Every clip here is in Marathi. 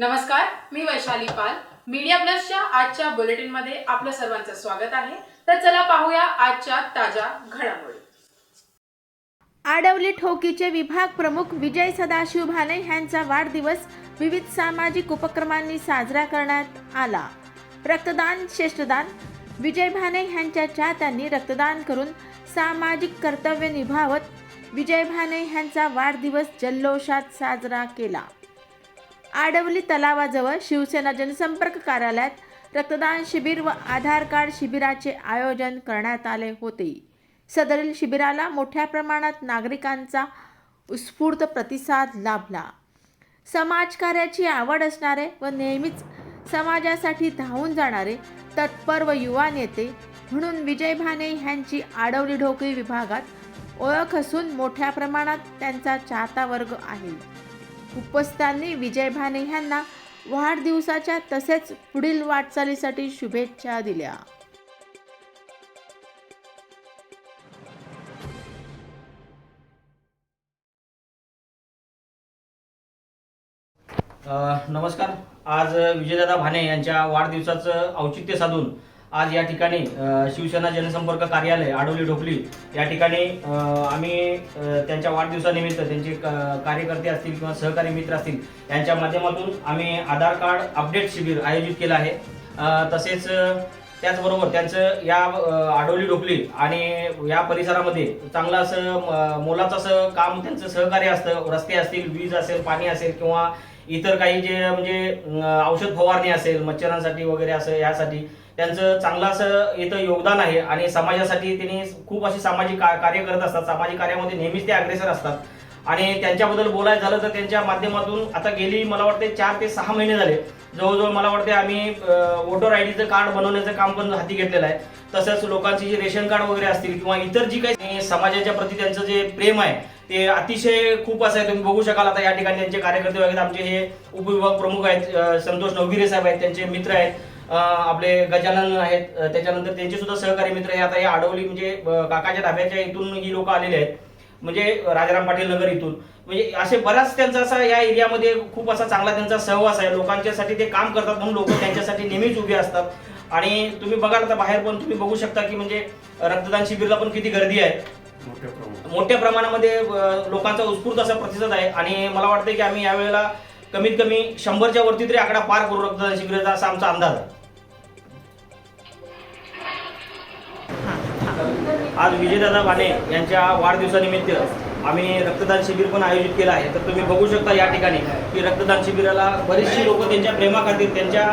नमस्कार मी वैशाली पाल. मीडिया प्लसच्या आजच्या बुलेटिनमध्ये आपलं सर्वांचं स्वागत आहे. तर चला पाहूया आजच्या ताज्या घडामोडी. आडवली ठोकीचे विभाग प्रमुख विजय सदाशिव भाले यांचा वाढदिवस विविध सामाजिक उपक्रमांनी साजरा करण्यात आला. रक्तदान श्रेष्ठदान. विजय भाने यांच्या चाहत्यांनी रक्तदान करून सामाजिक कर्तव्य निभावत विजय भाने यांचा वाढदिवस जल्लोषात साजरा केला. आडवली तलावाजवळ शिवसेना जनसंपर्क कार्यालयात रक्तदान शिबिर व आधार कार्ड शिबिराचे आयोजन करण्यात आले होते. सदरील शिबिराला मोठ्या प्रमाणात नागरिकांचा उत्स्फूर्त प्रतिसाद लाभला. समाजकार्याची आवड असणारे व नेहमीच समाजासाठी धावून जाणारे तत्पर व युवा नेते म्हणून विजय भाने ह्यांची आडवली ढोकळी विभागात ओळख असून मोठ्या प्रमाणात त्यांचा चाहता वर्ग आहे. उपस्थांनी विजय भाने यांना वाढदिवसाच्या तसेच पुढील वाटचालीसाठी शुभेच्छा दिल्या. नमस्कार. आज विजयदादा भाने यांच्या वाढदिवसाचं औचित्य साधून आज या ठिकाणी शिवसेना जनसंपर्क कार्यालय आडोली ढोकली या ठिकाणी आम्ही त्यांच्या वाढदिवसानिमित्त त्यांचे क- कार्यकर्ते असतील किंवा सहकारी मित्र असतील यांच्या माध्यमातून आम्ही आधार कार्ड अपडेट शिबिर आयोजित केलं आहे. तसेच त्याचबरोबर त्यांचं या आडोली ढोकली आणि या परिसरामध्ये चांगलं असं म- मोलाचं असं काम त्यांचं सहकार्य असतं. रस्ते असतील वीज असेल पाणी असेल किंवा इतर काही जे म्हणजे औषध फवारणी असेल मच्छरांसाठी वगैरे असं यासाठी त्यांचं चांगलं असं इथं योगदान आहे आणि समाजासाठी त्यांनी खूप अशी सामाजिक कार्य करत असतात. सामाजिक कार्यामध्ये नेहमीच ते अग्रेसर असतात. आणि त्यांच्याबद्दल बोलायचं झालं तर त्यांच्या माध्यमातून आता गेली मला वाटते चार ते सहा महिने झाले. जवळजवळ मला वाटते आम्ही वोटर आय डीचं कार्ड बनवण्याचं काम पण हाती घेतलेलं आहे. तसंच लोकांची जे रेशन कार्ड वगैरे असतील किंवा इतर जी काही समाजाच्या प्रती त्यांचं जे प्रेम आहे ते अतिशय खूप असं आहे. तुम्ही बघू शकाल आता या ठिकाणी त्यांचे कार्यकर्ते वगैरे आमचे हे उपविभाग प्रमुख आहेत संतोष नवगिरे साहेब आहेत त्यांचे मित्र आहेत. आपले गजानन आहेत. त्याच्यानंतर त्यांचे सुद्धा सहकारी मित्र हे आता हे आडवली म्हणजे काकाच्या ढाब्याच्या इथून ही लोक आलेले आहेत. म्हणजे राजाराम पाटील नगर इथून. म्हणजे असे बराच त्यांचा असा या एरियामध्ये खूप असा चांगला त्यांचा सहवास आहे. लोकांच्यासाठी ते काम करतात म्हणून लोक त्यांच्यासाठी नेहमीच उभे असतात. आणि तुम्ही बघाल आता बाहेर पण तुम्ही बघू शकता की म्हणजे रक्तदान शिबिरला पण किती गर्दी आहे. मोठ्या प्रमाणामध्ये लोकांचा उत्स्फूर्त असा प्रतिसाद आहे. आणि मला वाटतं की आम्ही यावेळेला कमीत कमी शंभरच्या वरती तरी आकडा पार करू रक्तदान शिबिराचा असा आमचा अंदाज आहे. आज विजयदादा भाने यांच्या वाढदिवसानिमित्त आम्ही रक्तदान शिबिर पण आयोजित केलं आहे. तर तुम्ही बघू शकता या ठिकाणी की रक्तदान शिबिराला बरीचशी लोक त्यांच्या प्रेमाखातीर त्यांच्या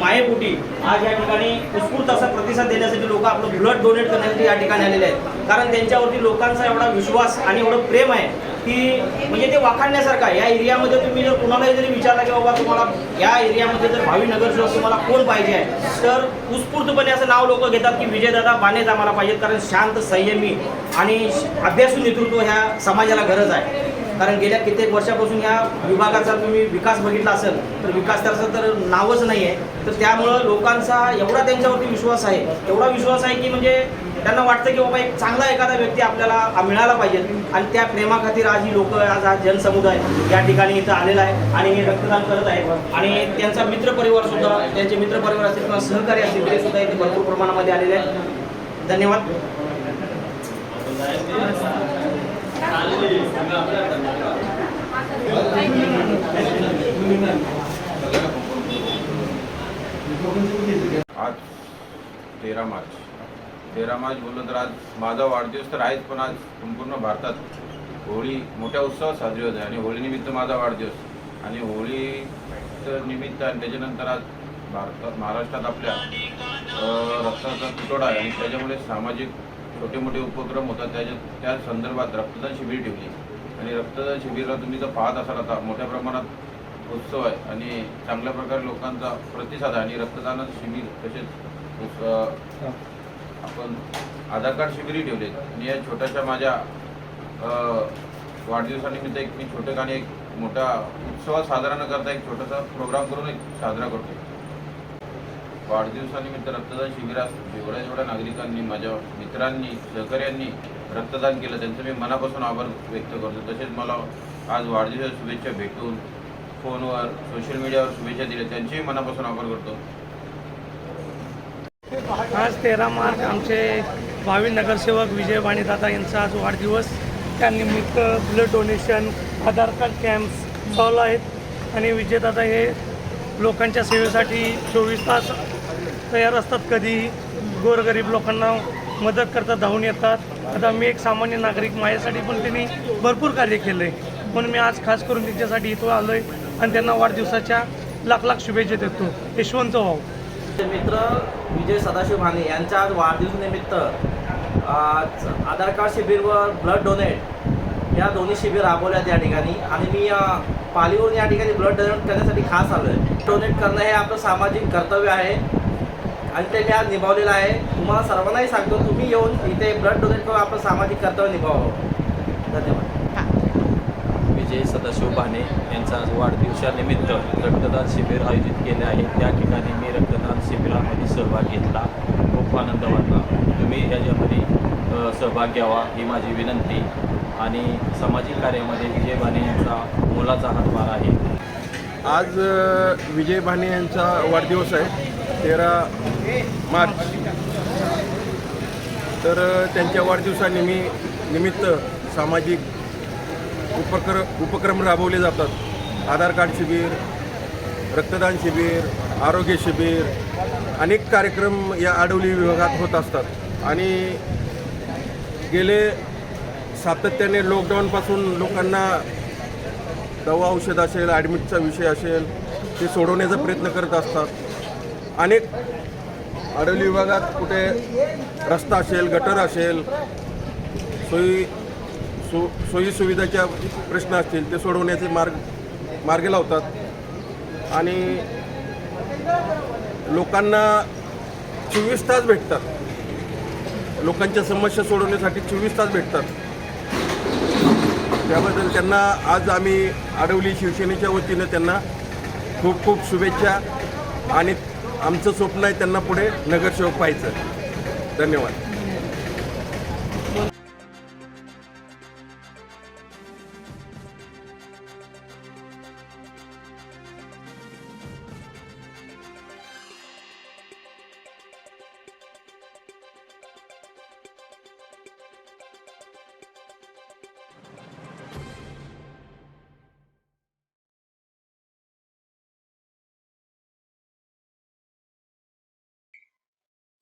मायेपोटी आज या ठिकाणी उत्स्फूर्त असा प्रतिसाद देण्यासाठी लोक आपलं ब्लड डोनेट करण्यासाठी या ठिकाणी आलेले आहेत. कारण त्यांच्यावरती लोकांचा एवढा विश्वास आणि एवढं प्रेम आहे. की म्हणजे ते वाखाणण्यासारखं आहे. या एरियामध्ये तुम्ही जर कुणालाही जरी विचारला की बाबा तुम्हाला या एरियामध्ये जर भावी नगरसेवक तुम्हाला कोण पाहिजे आहे तर उत्स्फूर्तपणे असं नाव लोक घेतात की विजयदादा बानेच आम्हाला पाहिजेत कारण शांत संयमी आणि श- अभ्यासू नेतृत्व ह्या समाजाला गरज आहे. कारण गेल्या कित्येक वर्षापासून या विभागाचा तुम्ही विकास बघितला असेल तर विकास त्याचं तर नावच नाही आहे तर त्यामुळं लोकांचा एवढा त्यांच्यावरती विश्वास आहे एवढा विश्वास आहे की म्हणजे त्यांना वाटतं की बाबा एक चांगला एखादा व्यक्ती आपल्याला मिळाला पाहिजे. आणि त्या प्रेमाखातीर आज ही लोक आज हा जनसमुदाय या ठिकाणी इथं आलेला आहे आणि हे रक्तदान करत आहे. आणि त्यांचा मित्रपरिवार सुद्धा त्यांचे मित्रपरिवार असतील किंवा सहकारी असतील ते सुद्धा इथे भरपूर प्रमाणामध्ये आलेले आहेत. धन्यवाद. आज तेरा मार्च. तेरा मार्च बोललो तर आज माझा वाढदिवस तर आहेच पण आज संपूर्ण भारतात होळी मोठ्या उत्सवात साजरी होत आहे. आणि होळीनिमित्त माझा वाढदिवस. आणि होळीचं निमित्त आणि त्याच्यानंतर आज भारतात महाराष्ट्रात आपल्या रक्ताचा तुटवडा आहे. आणि त्याच्यामुळे सामाजिक छोटे मोठे उपक्रम होतात. त्याच्या त्या संदर्भात रक्तदान शिबिर ठेवली. आणि रक्तदान शिबिरला तुम्ही जर पाहत असाल आता मोठ्या प्रमाणात उत्सव आहे. आणि चांगल्या प्रकारे लोकांचा प्रतिसाद आहे. आणि रक्तदानाचं शिबिर तसेच आपण आधार कार्ड शिबिरी ठेवले आणि या छोट्याशा माझ्या वाढदिवसानिमित्त एक मी छोटेखानी एक मोठा उत्सवात साजरा न करता एक छोटासा प्रोग्राम करून एक साजरा करतो वाढदिवसानिमित्त रक्तदान शिबिरात जेवढ्या जेवढ्या नागरिकांनी माझ्या मित्रांनी सहकाऱ्यांनी रक्तदान केलं. त्यांचं मी मनापासून आभार व्यक्त करतो. तसेच मला आज वाढदिवसाच्या शुभेच्छा भेटून फोनवर सोशल मीडियावर शुभेच्छा दिल्या. त्यांचेही मनापासून आभार करतो. आज तेरा मार्च आमचे भावी नगरसेवक विजय वाणीदादा यांचा आज वाढदिवस. त्यानिमित्त blood donation Aadhaar card camps चालू आहेत. आणि विजयदादा हे लोकांच्या सेवेसाठी चोवीस तास तयार असतात. कधीही गोरगरीब लोकांना मदत करतात धावून येतात. आता मी एक सामान्य नागरिक माझ्यासाठी पण त्यांनी भरपूर कार्य केलं आहे म्हणून मी आज खास करून त्यांच्यासाठी इथं आलो आहे आणि त्यांना वाढदिवसाच्या लाख लाख शुभेच्छा देतो. यशवंत भाऊ. मित्र विजय सदाशिव भाने यांच्या आज वाढदिवसानिमित्त आज आधार कार्ड शिबिर व ब्लड डोनेट या दोन्ही शिबिर राबवल्यात या ठिकाणी. आणि मी पालीवरून या ठिकाणी ब्लड डोनेट करण्यासाठी खास आलो आहे डोनेट करणं हे आपलं सामाजिक कर्तव्य आहे. आणि ते मी आज निभावलेलं आहे. तुम्हाला सर्वांनाही सांगतो तुम्ही येऊन इथे ब्लड डोनेट करून आपलं सामाजिक कर्तव्य निभावावं धन्यवाद. सदाशिव भाने यांचा आज वाढदिवसानिमित्त रक्तदान शिबिर आयोजित केले आहे. त्या ठिकाणी मी रक्तदान शिबिरामध्ये सहभाग घेतला. खूप आनंद वाटला. तुम्ही याच्यामध्ये सहभाग घ्यावा ही माझी विनंती आणि सामाजिक कार्यामध्ये विजय भाने यांचा मोलाचा हातभार आहे. आज विजय भाने यांचा वाढदिवस आहे. तेरा मार्च. तर त्यांच्या वाढदिवसानिमि निमित्त सामाजिक उपक्र उपक्रम राबवले जातात. आधार कार्ड शिबिर रक्तदान शिबिर आरोग्य शिबिर अनेक कार्यक्रम या आडवली विभागात होत असतात. आणि गेले सातत्याने लॉकडाऊनपासून लोकांना दवा औषध असेल ॲडमिटचा विषय असेल ते सोडवण्याचा प्रयत्न करत असतात. अनेक आडवली विभागात कुठे रस्ता असेल गटर असेल सोयी सो सोयी सुविधाच्या प्रश्न असतील ते सोडवण्याचे मार्ग मार्ग लावतात. आणि लोकांना चोवीस तास भेटतात. लोकांच्या समस्या सोडवण्यासाठी चोवीस तास भेटतात. त्याबद्दल त्यांना आज आम्ही आडवली शिवसेनेच्या वतीनं त्यांना खूप खूप शुभेच्छा. आणि आमचं स्वप्न आहे त्यांना पुढे नगरसेवक पाहायचं धन्यवाद.